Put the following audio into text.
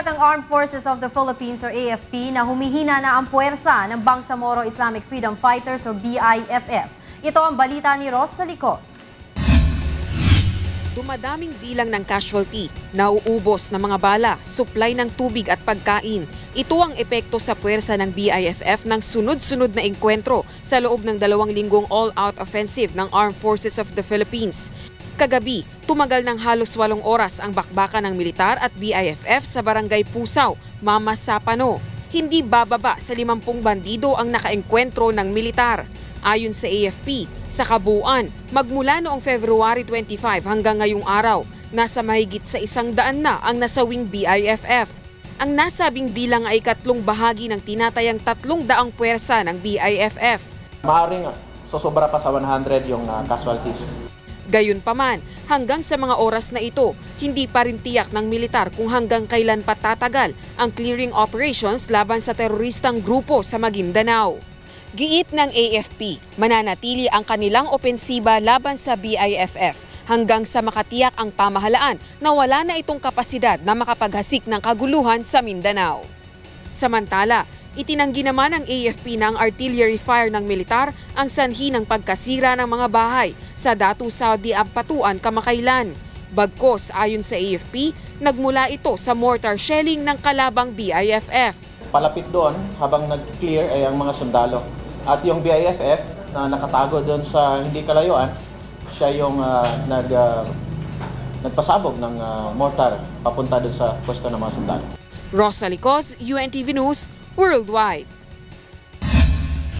Ulat ang Armed Forces of the Philippines or AFP na humihina na ang puwersa ng Bangsamoro Islamic Freedom Fighters or BIFF. Ito ang balita ni Ross Salicos. Dumadaming bilang ng casualty, nauubos ng mga bala, supply ng tubig at pagkain. Ito ang epekto sa puwersa ng BIFF ng sunod-sunod na engkwentro sa loob ng dalawang linggong all-out offensive ng Armed Forces of the Philippines. Kagabi, tumagal ng halos walong oras ang bakbakan ng militar at BIFF sa barangay Pusaw, Mama Sapano. Hindi bababa sa 50 bandido ang nakaengkwentro ng militar. Ayon sa AFP, sa kabuuan, magmula noong February 25 hanggang ngayong araw, nasa mahigit sa isang daan na ang nasawing BIFF. Ang nasabing bilang ay katlong bahagi ng tinatayang tatlong daang puwersa ng BIFF. Maaring sosobra pa sa 100 yung uh, casualties. Gayunpaman, hanggang sa mga oras na ito, hindi pa rin tiyak ng militar kung hanggang kailan pa tatagal ang clearing operations laban sa teroristang grupo sa Maguindanao. Giit ng AFP, mananatili ang kanilang opensiba laban sa BIFF hanggang sa makatiyak ang pamahalaan na wala na itong kapasidad na makapaghasik ng kaguluhan sa Mindanao. Samantala, itinanggi naman ng AFP na ang artillery fire ng militar ang sanhi ng pagkasira ng mga bahay sa Datu Saudi Ampatuan kamakailan. Bagkos ayon sa AFP, nagmula ito sa mortar shelling ng kalabang BIFF. Palapit doon habang nag-clear ay ang mga sundalo. At yung BIFF na nakatago doon sa hindi kalayuan, siya yung uh, nag, uh, nagpasabog ng uh, mortar papunta doon sa pwesto ng mga sundalo. Rosalie Cos, UNTV News, Worldwide.